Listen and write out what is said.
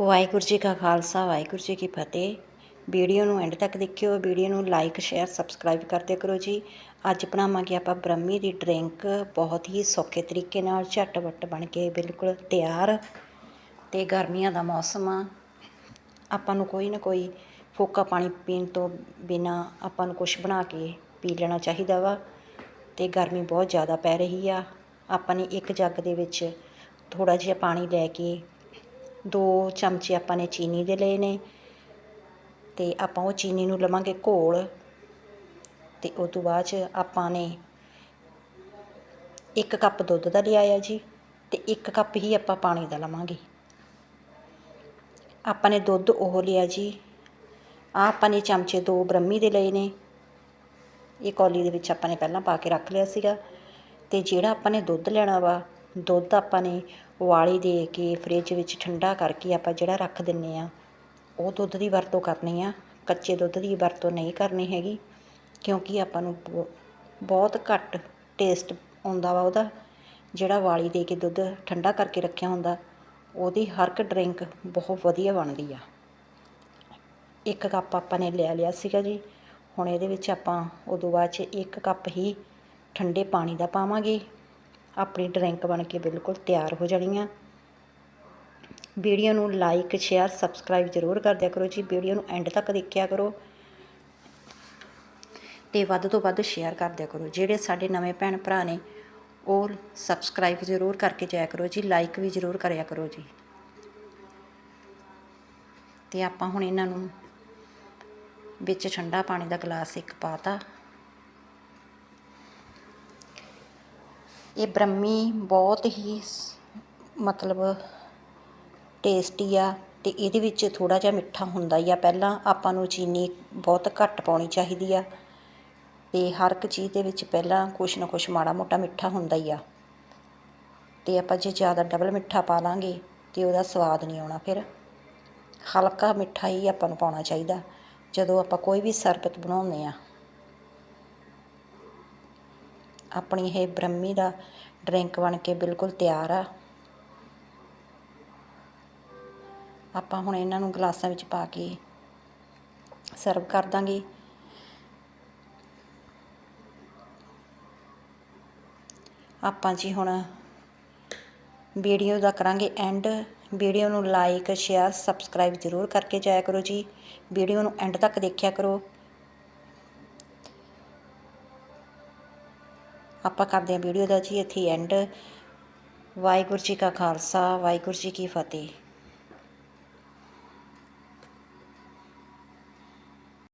ਵਾਹਿਗੁਰੂ ਜੀ ਕਾ ਖਾਲਸਾ, ਵਾਹਿਗੁਰੂ ਜੀ ਕੀ ਫਤਿਹ। ਵੀਡੀਓ ਨੂੰ ਐਂਡ ਤੱਕ ਦੇਖਿਓ, ਵੀਡੀਓ ਨੂੰ ਲਾਈਕ, ਸ਼ੇਅਰ, ਸਬਸਕ੍ਰਾਈਬ ਕਰਦੇ ਕਰੋ ਜੀ। ਅੱਜ ਬਣਾਵਾਂਗੇ ਆਪਾਂ ਬ੍ਰਹਮੀ ਦੀ ਡਰਿੰਕ, ਬਹੁਤ ਹੀ ਸੌਖੇ ਤਰੀਕੇ ਨਾਲ ਝਟਪਟ ਬਣ ਕੇ ਬਿਲਕੁਲ ਤਿਆਰ। ਤੇ ਗਰਮੀਆਂ ਦਾ ਮੌਸਮ ਆ। ਆਪਾਂ ਨੂੰ ਕੋਈ ਨਾ ਕੋਈ ਫੋਕਾ ਪਾਣੀ ਪੀਣ ਤੋਂ ਬਿਨਾ ਆਪਾਂ ਨੂੰ ਕੁਝ ਬਣਾ ਕੇ ਪੀ ਲੈਣਾ ਚਾਹੀਦਾ ਵਾ। ਤੇ ਗਰਮੀ ਬਹੁਤ ਜ਼ਿਆਦਾ ਪੈ ਰਹੀ ਆ। ਆਪਾਂ ਨੇ ਇੱਕ ਜੱਗ ਦੇ ਵਿੱਚ ਥੋੜਾ ਜਿਹਾ ਪਾਣੀ ਲੈ ਕੇ ਦੋ ਚਮਚੇ ਆਪਾਂ ਨੇ ਚੀਨੀ ਦੇ ਲਏ ਨੇ ਤੇ ਆਪਾਂ ਉਹ ਚੀਨੀ ਨੂੰ ਲਵਾਂਗੇ ਘੋਲ ਤੇ ਉਸ ਤੋਂ ਬਾਅਦ ਚ ਆਪਾਂ ਨੇ ਇੱਕ ਕੱਪ ਦੁੱਧ ਦਾ ਲਿਆ ਆ ਜੀ ਤੇ ਇੱਕ ਕੱਪ ਹੀ ਆਪਾਂ ਪਾਣੀ ਦਾ ਲਵਾਂਗੇ। ਆਪਾਂ ਨੇ ਦੁੱਧ ਉਹ ਲਿਆ ਜੀ। ਆ ਆਪਾਂ ਨੇ ਚਮਚੇ ਦੋ ਬ੍ਰਹਮੀ ਦੇ ਲਏ ਨੇ। ਇਹ ਕੌਲੀ ਦੇ ਵਿੱਚ ਆਪਾਂ ਨੇ ਪਹਿਲਾਂ ਪਾ ਕੇ ਰੱਖ ਲਿਆ ਸੀਗਾ ਤੇ ਜਿਹੜਾ ਆਪਾਂ ਨੇ ਦੁੱਧ ਲੈਣਾ ਵਾ ਦੁੱਧ ਆਪਾਂ ਨੇ ਉਬਾਲੀ ਦੇ ਕੇ ਫਰਿੱਜ ਵਿੱਚ ਠੰਡਾ ਕਰਕੇ ਆਪਾਂ ਜਿਹੜਾ ਰੱਖ ਦਿੰਨੇ ਆ, ਉਹ ਦੁੱਧ ਦੀ ਵਰਤੋਂ ਕਰਨੀ ਆ। ਕੱਚੇ ਦੁੱਧ ਦੀ ਵਰਤੋਂ ਨਹੀਂ ਕਰਨੀ ਹੈਗੀ, ਕਿਉਂਕਿ ਆਪਾਂ ਨੂੰ ਬਹੁ- ਬਹੁਤ ਘੱਟ ਟੇਸਟ ਆਉਂਦਾ ਵਾ ਉਹਦਾ। ਜਿਹੜਾ ਉਬਾਲੀ ਦੇ ਕੇ ਦੁੱਧ ਠੰਡਾ ਕਰਕੇ ਰੱਖਿਆ ਹੁੰਦਾ, ਉਹਦੀ ਹਰ ਇੱਕ ਡਰਿੰਕ ਬਹੁਤ ਵਧੀਆ ਬਣਦੀ ਆ। ਇੱਕ ਕੱਪ ਆਪਾਂ ਨੇ ਲੈ ਲਿਆ ਸੀਗਾ ਜੀ, ਹੁਣ ਇਹਦੇ ਵਿੱਚ ਆਪਾਂ ਉਦੋਂ ਬਾਅਦ 'ਚ ਇੱਕ ਕੱਪ ਹੀ ਠੰਡੇ ਪਾਣੀ ਦਾ ਪਾਵਾਂਗੇ। ਆਪਣੀ ਡਰਿੰਕ ਬਣ ਕੇ ਬਿਲਕੁਲ ਤਿਆਰ ਹੋ ਜਾਣੀਆਂ। ਵੀਡੀਓ ਨੂੰ ਲਾਈਕ ਸ਼ੇਅਰ ਸਬਸਕ੍ਰਾਈਬ ਜ਼ਰੂਰ ਕਰ ਦਿਆ ਕਰੋ ਜੀ। ਵੀਡੀਓ ਨੂੰ ਐਂਡ ਤੱਕ ਦੇਖਿਆ ਕਰੋ। ਤੇ ਵੱਧ ਤੋਂ ਵੱਧ ਸ਼ੇਅਰ ਕਰ ਦਿਆ ਕਰੋ। ਜਿਹੜੇ ਸਾਡੇ ਨਵੇਂ ਭੈਣ ਭਰਾ ਨੇ, ਉਹ ਸਬਸਕ੍ਰਾਈਬ ਜ਼ਰੂਰ ਕਰਕੇ ਜਾਇਆ ਕਰੋ ਜੀ। ਲਾਈਕ ਵੀ ਜ਼ਰੂਰ ਕਰਿਆ ਕਰੋ ਜੀ। ਤੇ ਆਪਾਂ ਹੁਣ ਇਹਨਾਂ ਨੂੰ ਵਿੱਚ ਠੰਡਾ ਪਾਣੀ ਦਾ ਗਲਾਸ ਇੱਕ ਪਾਤਾ ਇਹ ਬ੍ਰਹਮੀ ਬਹੁਤ ਹੀ ਮਤਲਬ ਟੇਸਟੀ ਆ ਅਤੇ ਇਹਦੇ ਵਿੱਚ ਥੋੜ੍ਹਾ ਜਿਹਾ ਮਿੱਠਾ ਹੁੰਦਾ ਹੀ ਆ। ਪਹਿਲਾਂ ਆਪਾਂ ਨੂੰ ਚੀਨੀ ਬਹੁਤ ਘੱਟ ਪਾਉਣੀ ਚਾਹੀਦੀ ਆ ਅਤੇ ਹਰ ਇੱਕ ਚੀਜ਼ ਦੇ ਵਿੱਚ ਪਹਿਲਾਂ ਕੁਛ ਨਾ ਕੁਛ ਮਾੜਾ ਮੋਟਾ ਮਿੱਠਾ ਹੁੰਦਾ ਹੀ ਆ। ਅਤੇ ਆਪਾਂ ਜੇ ਜ਼ਿਆਦਾ ਡਬਲ ਮਿੱਠਾ ਪਾ ਲਾਂਗੇ ਤੇ ਉਹਦਾ ਸਵਾਦ ਨਹੀਂ ਆਉਣਾ ਫਿਰ। ਹਲਕਾ ਮਿੱਠਾ ਹੀ ਆਪਾਂ ਨੂੰ ਪਾਉਣਾ ਚਾਹੀਦਾ। ਜਦੋਂ ਆਪਾਂ ਕੋਈ ਵੀ ਸਰਬਤ ਬਣਾਉਂਦੇ ਆ। ਆਪਣੀ ਇਹ ਬ੍ਰਹਮੀ ਦਾ ਡਰਿੰਕ ਬਣ ਕੇ ਬਿਲਕੁਲ ਤਿਆਰ ਆ। ਆਪਾਂ ਹੁਣ ਇਹਨਾਂ ਨੂੰ ਗਲਾਸਾਂ ਵਿੱਚ ਪਾ ਕੇ ਸਰਵ ਕਰ ਦਾਂਗੇ। ਆਪਾਂ ਜੀ ਹੁਣ ਵੀਡੀਓ ਦਾ ਕਰਾਂਗੇ ਐਂਡ। ਵੀਡੀਓ ਨੂੰ ਲਾਈਕ, ਸ਼ੇਅਰ, ਸਬਸਕ੍ਰਾਈਬ ਜ਼ਰੂਰ ਕਰਕੇ ਜਾਇਆ ਕਰੋ ਜੀ। ਵੀਡੀਓ ਨੂੰ ਐਂਡ ਤੱਕ ਦੇਖਿਆ ਕਰੋ। ਆਪਾਂ ਕਰਦੇ ਹਾਂ ਵੀਡੀਓ ਦਾ ਜੀ ਇੱਥੇ ਐਂਡ ਵਾਹਿਗੁਰੂ ਜੀ ਕਾ ਖਾਲਸਾ, ਵਾਹਿਗੁਰੂ ਜੀ ਕੀ ਫਤਿਹ।